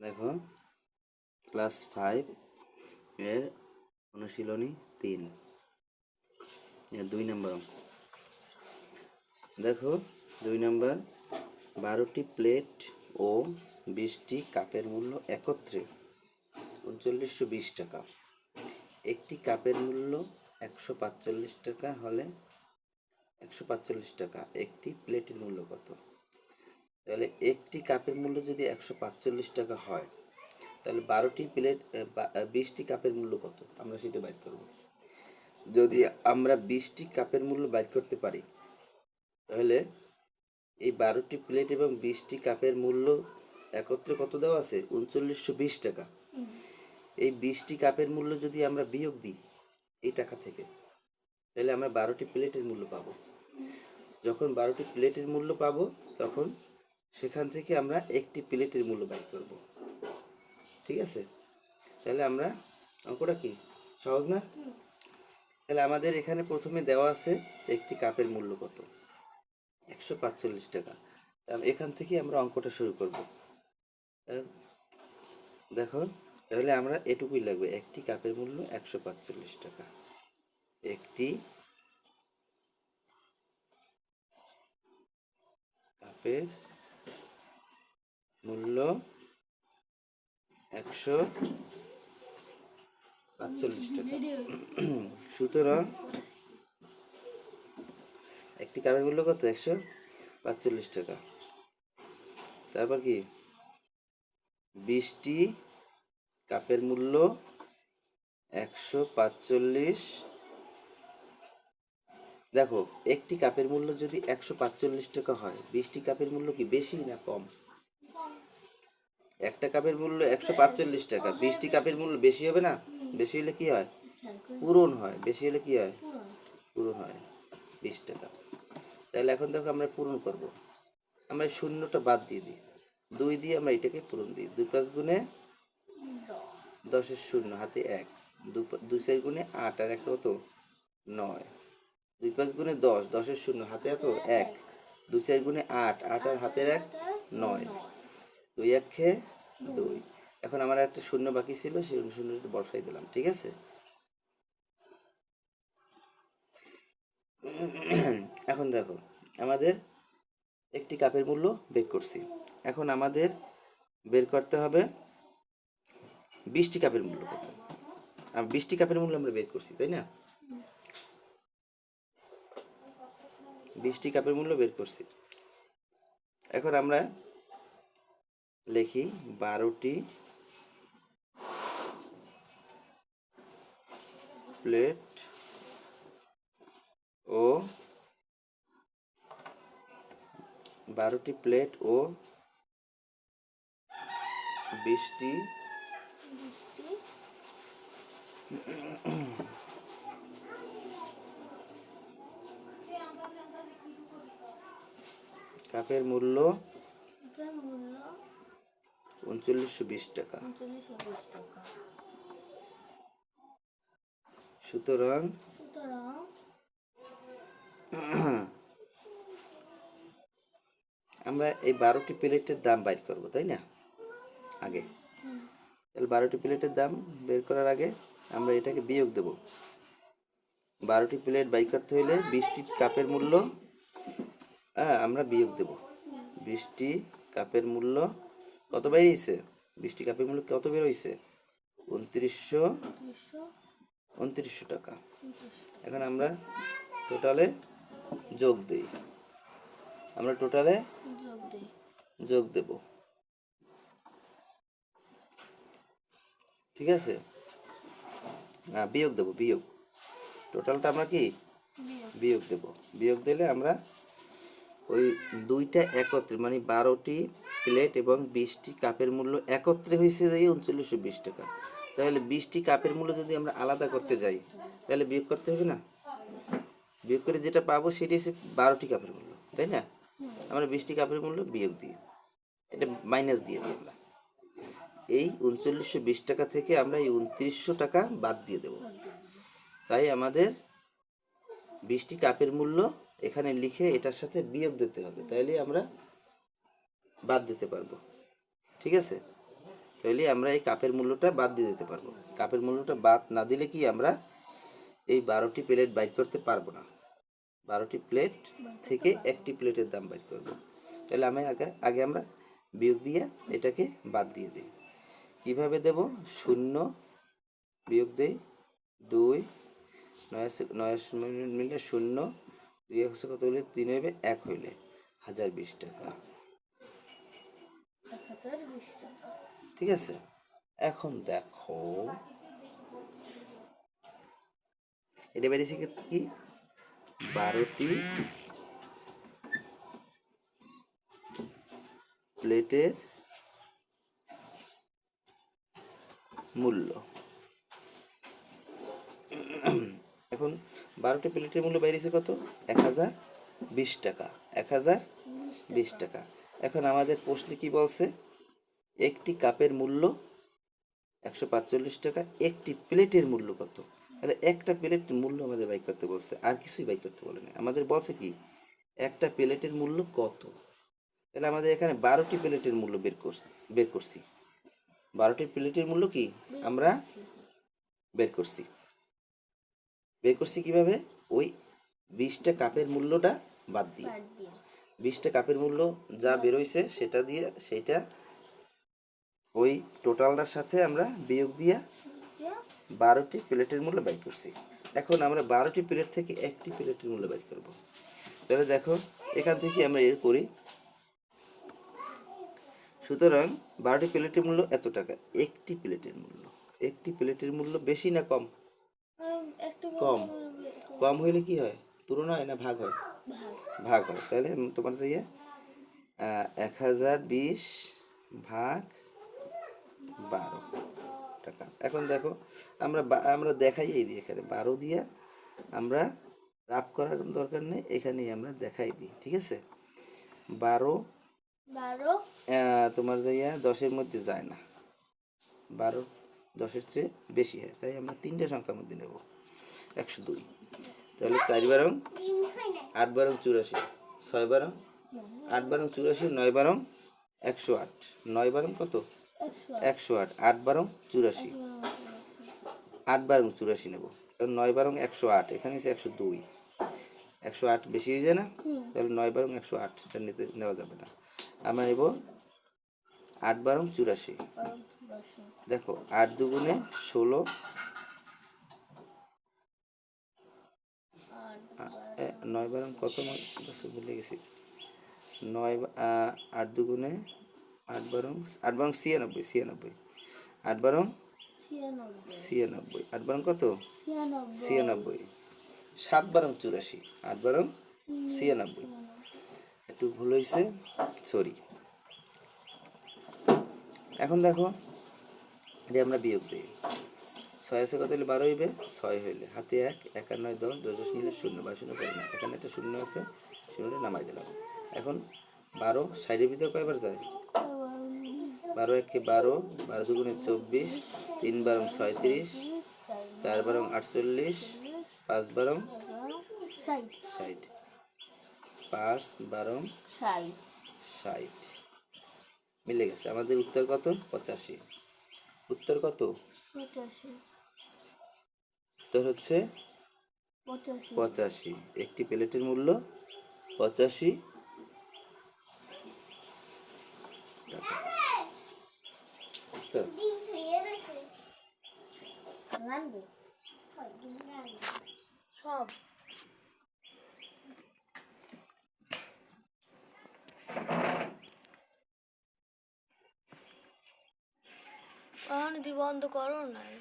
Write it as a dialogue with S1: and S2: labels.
S1: দেখো class five এর অনুশীলনী তিন, এর দুই নম্বর অঙ্ক। দেখো, দুই নম্বর বারোটি প্লেট ও বিশটি কাপের মূল্য একত্রে, উনচল্লিশশো বিশ টাকা। একটি কাপের মূল্য একশো পাঁচচল্লিশ টাকা হলে একশো পাঁচচল্লিশ টাকা, একটি প্লেটের মূল্য কত? তাহলে একটি কাপের মূল্য যদি একশো পাঁচচল্লিশ টাকা হয়, তাহলে বারোটি প্লেট বিশটি কাপের মূল্য কত? আমরা সেটা বাইর করব। যদি আমরা বিশটি কাপের মূল্য বাইর করতে পারি, তাহলে এই বারোটি প্লেট এবং বিশটি কাপের মূল্য একত্রে কত দেওয়া আছে? উনচল্লিশশো বিশ টাকা। এই বিশটি কাপের মূল্য যদি আমরা বিয়োগ দিই, এই টাকা থেকে, তাহলে আমরা বারোটি প্লেটের মূল্য পাবো। যখন বারোটি প্লেটের মূল্য পাবো, তখন সেখান থেকে আমরা একটি প্লেটের মূল্য বাইর করব। ঠিক আছে? তাহলে আমরা অঙ্কটা কি? সহজ না? তাহলে আমাদের এখানে প্রথমে দেওয়া আছে একটি কাপের মূল্য কত? একশো পাঁচচল্লিশ টাকা। এখান থেকে আমরা অঙ্কটা শুরু করব। দেখো তাহলে আমরা এটুকুই লাগবে। একটি কাপের মূল্য একশো পাঁচচল্লিশ টাকা। একটি কাপের মূল্য একশো পাঁচচল্লিশ টাকা। সুতরাং একটি কাপের মূল্য কত? একশো পাঁচচল্লিশ টাকা। তারপর কি? বিশটি কাপের মূল্য একশো পাঁচচল্লিশ। দেখো, একটি কাপের মূল্য যদি একশো পাঁচচল্লিশ টাকা হয়, বিশটি কাপের মূল্য কি বেশি না কম? একটা কাপের মূল্য একশো পাঁচচল্লিশ টাকা। বিশটি কাপের মূল্য বেশি হবে না? বেশি হলে কি হয়? পূরণ হয়। বেশি হলে কি হয়? পূরণ হয়। বিশ টাকা। তাহলে এখন দেখো আমরা পূরণ করব। আমরা শূন্যটা বাদ দিয়ে দিই। দুই দিয়ে আমরা এটাকে পূরণ দিই। দুই পাঁচ গুণে দশের শূন্য, হাতে এক। দুই চার গুণে আট, আর একটা কত? নয়। দুই পাঁচ গুণে দশ, দশের শূন্য, হাতে এত? এক। দুই চার গুণে আট আট আর হাতের এক? নয়। দুই এক খেয়ে দুই। এখন আমার একটা শূন্য বাকি ছিল, সেই শূন্যটা বসাই দিলাম, ঠিক আছে? এখন দেখো, আমাদের একটি কাপের মূল্য বের করছি। এখন আমাদের বের করতে হবে বিশটি কাপের মূল্য কত? বিশটি কাপের মূল্য আমরা বের করছি, তাই না? বিশটি কাপের মূল্য বের করছি। এখন আমরা লিখি বারোটি প্লেট ও বারোটি প্লেট ও বিশটি কাপের মূল্য উনচল্লিশশো বিশ টাকা। সুতরাং আমরা এই বারোটি প্লেটের দাম বাইর করব তাই না? আগে। তাহলে বারোটি প্লেটের দাম বের করার আগে আমরা এটাকে বিয়োগ দেব। বারোটি প্লেট বাইর করতে হইলে বিশটি কাপের মূল্য হ্যাঁ আমরা বিয়োগ দেব। বিশটি কাপের মূল্য কত বেরিয়েছে? বৃষ্টি কাপের মূল্য কত বের হয়েছে উনত্রিশশো উনত্রিশশো টাকা। এখন আমরা টোটালে যোগ দিই। আমরা টোটালে
S2: যোগ দিই
S1: যোগ দেব। ঠিক আছে? না বিয়োগ দেব বিয়োগ। টোটালটা আমরা কি?
S2: বিয়োগ
S1: দেব। বিয়োগ দিলে আমরা ওই দুইটা একত্রে মানে বারোটি প্লেট এবং বিশটি কাপের মূল্য একত্রে হয়েছে যাই উনচল্লিশশো বিশ টাকা। তাহলে বিশটি কাপের মূল্য যদি আমরা আলাদা করতে যাই, তাহলে বিয়োগ করতে হবে না? বিয়োগ করে যেটা পাবো সেটি হচ্ছে বারোটি কাপের মূল্য, তাই না? আমরা বিশটি কাপের মূল্য বিয়োগ দিই। এটা মাইনাস দিয়ে দিই আমরা। এই উনচল্লিশশো বিশ টাকা থেকে আমরা এই উনত্রিশশো টাকা বাদ দিয়ে দেবো। তাই আমাদের বিশটি কাপের মূল্য এখানে লিখে এটার সাথে বিয়োগ দিতে হবে, তাইলে আমরা বাদ দিতে পারব। ঠিক আছে? তাহলে আমরা এই কাপের মূল্যটা বাদ দিয়ে দিতে পারব। কাপের মূল্যটা বাদ না দিলে কি আমরা এই বারোটি প্লেট বাইর করতে পারব না। বারোটি প্লেট থেকে একটি প্লেটের দাম বাইর করব। তাহলে আমি আগে আগে আমরা বিয়োগ দিয়ে এটাকে বাদ দিয়ে দিই। কীভাবে দেব? শূন্য বিয়োগ দেই দুই, নয় নয় মিলে শূন্য দুই একশো কত হলে তিন হইবে এক হইলে হাজার বিশ টাকা। ঠিক আছে? এখন দেখো। এটা বেরিয়েছে কি? বারোটি প্লেটের মূল্য। এখন বারোটি প্লেটের মূল্য বেরিয়েছে কত? এক হাজার বিশ টাকা। এক হাজার বিশ টাকা। এখন আমাদের প্রশ্নে কি বলছে? একটি কাপের মূল্য একশো পাঁচচল্লিশ টাকা, একটি প্লেটের মূল্য কত? তাহলে একটা প্লেট মূল্য আমাদের বাই করতে বলছে। আর কিছুই বাই করতে বলে না আমাদের বলছে কি, একটা প্লেটের মূল্য কত? তাহলে আমাদের এখানে বারোটি প্লেটের মূল্য বের করছি বের করছি। বারোটি প্লেটের মূল্য কি? আমরা বের করছি। বের করছি কীভাবে? ওই বিশটা কাপের মূল্যটা বাদ দিয়ে। বিশটা কাপের মূল্য যা বেরোইছে সেটা দিয়ে সেটা ওই টোটালটার সাথে আমরা বিয়োগ দিয়া বারোটি প্লেটের মূল্য বাই করছি। এখন আমরা বারোটি প্লেট থেকে একটি প্লেটের মূল্য বাই করব। তাহলে দেখো এখান থেকে আমরা এর করি। সুতরাং বারোটি প্লেটের মূল্য এত টাকা? একটি প্লেটের মূল্য। একটি প্লেটের মূল্য বেশি না কম? কম। কম হইলে কি হয়? তুলনা হয় না ভাগ হয়?
S2: ভাগ
S1: হয়। তাহলে তোমার যে ইয়ে, এক হাজার বিশ ভাগ বারো টাকা। এখন দেখো আমরা আমরা দেখাই এই দিই এখানে। বারো দিয়ে আমরা রাফ করার দরকার নেই এখানেই আমরা দেখাই দিই ঠিক আছে? বারো
S2: বারো।
S1: তোমার যে ইয়ে, দশের মধ্যে যায় না। বারো দশের চেয়ে বেশি হয়। তাই আমরা তিনটে সংখ্যার মধ্যে নেব। একশো দুই। তাহলে চার বারং আট বারং চুরাশি, ছয় বারং আট বারং চুরাশি, নয় বারং একশো আট। নয় বারং কত?
S2: একশো
S1: আট। আট বারং চুরাশি। আট বারং চুরাশি নেব। কারণ নয় বারং একশো আট, এখানে হচ্ছে একশো দুই। একশো আট বেশি হয়ে যায় না? তাহলে নয় বারং একশো আট, এটা নিতে নেওয়া যাবে না। আমরা নেব আট বারং চুরাশি। দেখো, আট দুগুণে ষোলো নয় বারং কত ভুলে গেছি। নয় আট দুগুণে আট বারং আট বারং ছিয়ানব্বই ছিয়ানব্বই। আট বারং
S2: ছিয়ানব্বই।
S1: আট বারং কত?
S2: ছিয়ানব্বই।
S1: সাত বারং চুরাশি, আট বারং ছিয়ানব্বই। একটু ভুল হয়েছে সরি এখন দেখো, এটা আমরা বিয়োগ দিই। ছয় আছে কত হলে বারো হইবে? ছয় হইলে। হাতে এক একান্ন দশ দশ দশ মিলে শূন্য বা শূন্য করে না এখানে একটা শূন্য আছে শূন্যটা নামাই দিলাম। এখন বারো সাইডের ভিতরে কয়বার যায়? বারো একে বারো বারো দুগুণে চব্বিশ তিন বারং ছয়ত্রিশ চার বারং আটচল্লিশ পাঁচ বারং
S2: ষাট।
S1: পাঁচ বারং
S2: ষাট।
S1: মিলে গেছে। আমাদের উত্তর কত? পঁচাশি। উত্তর কত?
S2: পঁচাশি।
S1: উত্তর হচ্ছে
S2: পঁচাশি।
S1: একটি প্লেটের মূল্য পঁচাশি।
S2: সব। করো নাই।